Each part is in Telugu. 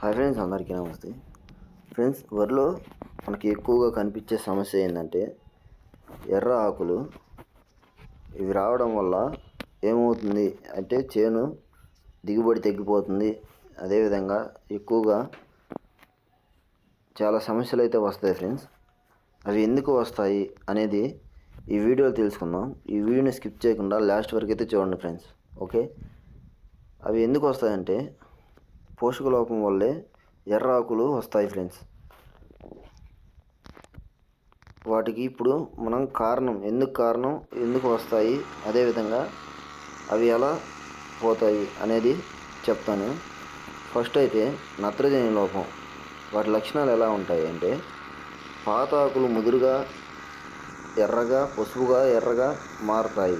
హాయ్ ఫ్రెండ్స్ అందరికీ నమస్తే. ఫ్రెండ్స్ వరిలో మనకి ఎక్కువగా కనిపించే సమస్య ఏంటంటే ఎర్ర ఆకులు. ఇవి రావడం వల్ల ఏమవుతుంది అంటే చేను దిగుబడి తగ్గిపోతుంది. అదేవిధంగా ఎక్కువగా చాలా సమస్యలు అయితే వస్తాయి ఫ్రెండ్స్. అవి ఎందుకు వస్తాయి అనేది ఈ వీడియోలో తెలుసుకుందాం. ఈ వీడియోని స్కిప్ చేయకుండా లాస్ట్ వరకు అయితే చూడండి ఫ్రెండ్స్. ఓకే? అవి ఎందుకు వస్తాయంటే పోషక లోపం వల్లే ఎర్ర ఆకులు వస్తాయి ఫ్రెండ్స్. వాటికి ఇప్పుడు మనం కారణం ఎందుకు కారణం ఎందుకు వస్తాయి అదేవిధంగా అవి ఎలా పోతాయి అనేది చెప్తాను. ఫస్ట్ అయితే నత్రజని లోపం. వాటి లక్షణాలు ఎలా ఉంటాయి అంటే పాత ఆకులు ముదురుగా ఎర్రగా పసుపుగా ఎర్రగా మారుతాయి.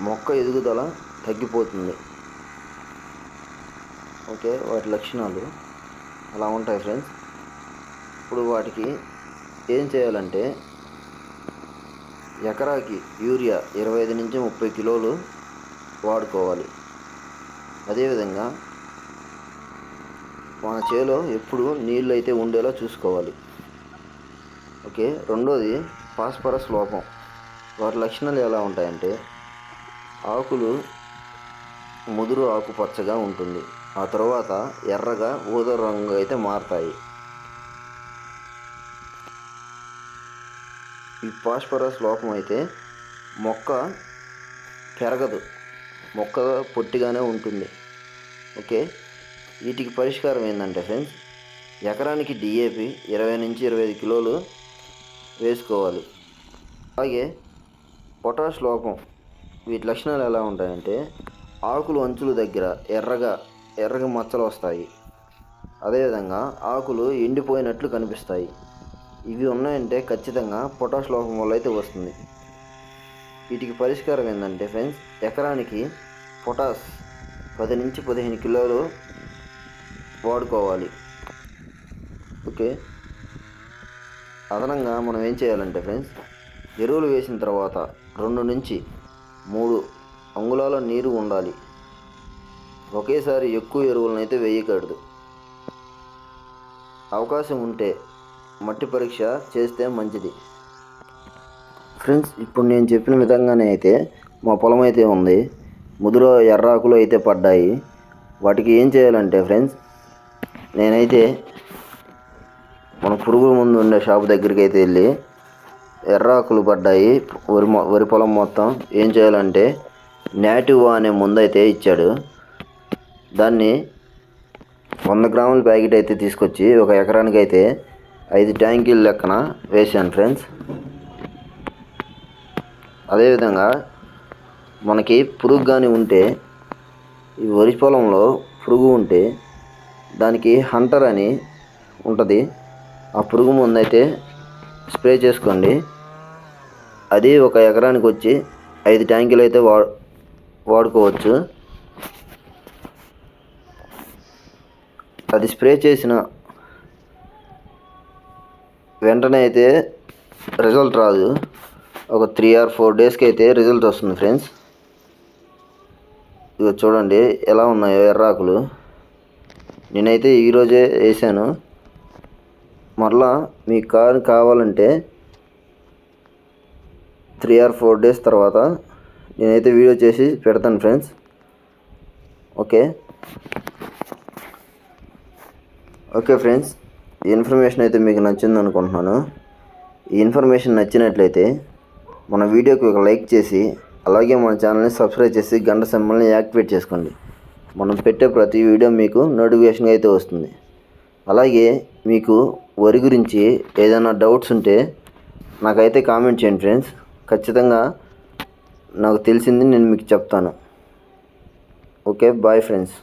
మొక్క ఎదుగుదల తగ్గిపోతుంది. ఓకే వాటి లక్షణాలు అలా ఉంటాయి ఫ్రెండ్స్. ఇప్పుడు వాటికి ఏం చేయాలంటే ఎకరాకి యూరియా ఇరవై ఐదు నుంచి ముప్పై కిలోలు వాడుకోవాలి. అదేవిధంగా మన చేలో ఎప్పుడు నీళ్ళు అయితే ఉండేలా చూసుకోవాలి. ఓకే రెండోది ఫాస్ఫరస్ లోపం. వాటి లక్షణాలు ఎలా ఉంటాయంటే ఆకులు ముదురు ఆకుపచ్చగా ఉంటుంది. ఆ తర్వాత ఎర్రగా ఊదా రంగు అయితే మారుతాయి. ఈ ఫాస్ఫరస్ లోపం అయితే మొక్క పెరగదు. మొక్క పొట్టిగానే ఉంటుంది. ఓకే? వీటికి పరిష్కారం ఏంటంటే ఫ్రెండ్స్ ఎకరానికి డిఏపి ఇరవై నుంచి ఇరవై ఐదు కిలోలు వేసుకోవాలి. అలాగే పొటాష్ లోపం వీటి లక్షణాలు ఎలా ఉంటాయంటే ఆకులు అంచుల దగ్గర ఎర్రగా ఎర్రగా మచ్చలు వస్తాయి. అదేవిధంగా ఆకులు ఎండిపోయినట్లు కనిపిస్తాయి. ఇవి ఉన్నాయంటే ఖచ్చితంగా పొటాష్ లోపం వల్ల అయితే వస్తుంది. వీటికి పరిష్కారం ఏంటంటే ఫ్రెండ్స్ ఎకరానికి పొటాష్ పది నుంచి పదిహేను కిలోలు వాడుకోవాలి. ఓకే? అదనంగా మనం ఏం చేయాలంటే ఫ్రెండ్స్ ఎరువులు వేసిన తర్వాత రెండు నుంచి మూడు అంగుళాల నీరు ఉండాలి. ఒకేసారి ఎక్కువ ఎరువులను అయితే వేయకూడదు. అవకాశం ఉంటే మట్టి పరీక్ష చేస్తే మంచిది. ఫ్రెండ్స్ ఇప్పుడు నేను చెప్పిన విధంగానే అయితే మా పొలం అయితే ఉంది. ముదురు ఎర్రాకులు అయితే పడ్డాయి. వాటికి ఏం చేయాలంటే ఫ్రెండ్స్ నేనైతే మన పురుగుల ముందు ఉండే షాప్ దగ్గరికి అయితే వెళ్ళి ఎర్రాకులు పడ్డాయి. వరి వరి పొలం మొత్తం ఏం చేయాలంటే నేటివ్ అనే ముందు అయితే ఇచ్చాడు. దాన్ని వంద గ్రాముల ప్యాకెట్ అయితే తీసుకొచ్చి ఒక ఎకరానికి అయితే ఐదు ట్యాంకీల లెక్కన వేసాను ఫ్రెండ్స్ అదేవిధంగా మనకి పురుగు కానీ ఉంటే ఈ వరి పొలంలో పురుగు ఉంటే దానికి హంటర్ అని ఉంటుంది. ఆ పురుగు మందు అయితే స్ప్రే చేసుకోండి. అది ఒక ఎకరానికి వచ్చి ఐదు ట్యాంకులు అయితే వా వాడుకోవచ్చు. అది స్ప్రే చేసిన వెంటనే అయితే రిజల్ట్ రాదు. ఒక త్రీ ఆర్ ఫోర్ డేస్కి అయితే రిజల్ట్ వస్తుంది ఫ్రెండ్స్. ఇక చూడండి ఎలా ఉన్నాయో ఎర్రాకులు. నేనైతే ఈరోజే వేసాను. మరలా మీ కారు కావాలంటే త్రీ ఆర్ ఫోర్ డేస్ తర్వాత నేనైతే వీడియో చేసి పెడతాను ఫ్రెండ్స్. ఓకే. ఓకే ఫ్రెండ్స్ ఈ ఇన్ఫర్మేషన్ అయితే మీకు నచ్చింది అనుకుంటున్నాను. ఈ ఇన్ఫర్మేషన్ నచ్చినట్లయితే మన వీడియోకి ఒక లైక్ చేసి అలాగే మన ఛానల్ని సబ్స్క్రైబ్ చేసి గంట సింబల్ని యాక్టివేట్ చేసుకోండి. మనం పెట్టే ప్రతి వీడియో మీకు నోటిఫికేషన్ అయితే వస్తుంది. అలాగే మీకు వరి గురించి ఏదైనా డౌట్స్ ఉంటే నాకైతే కామెంట్ చేయండి ఫ్రెండ్స్. ఖచ్చితంగా నాకు తెలిసింది నేను మీకు చెప్తాను. Okay bye friends.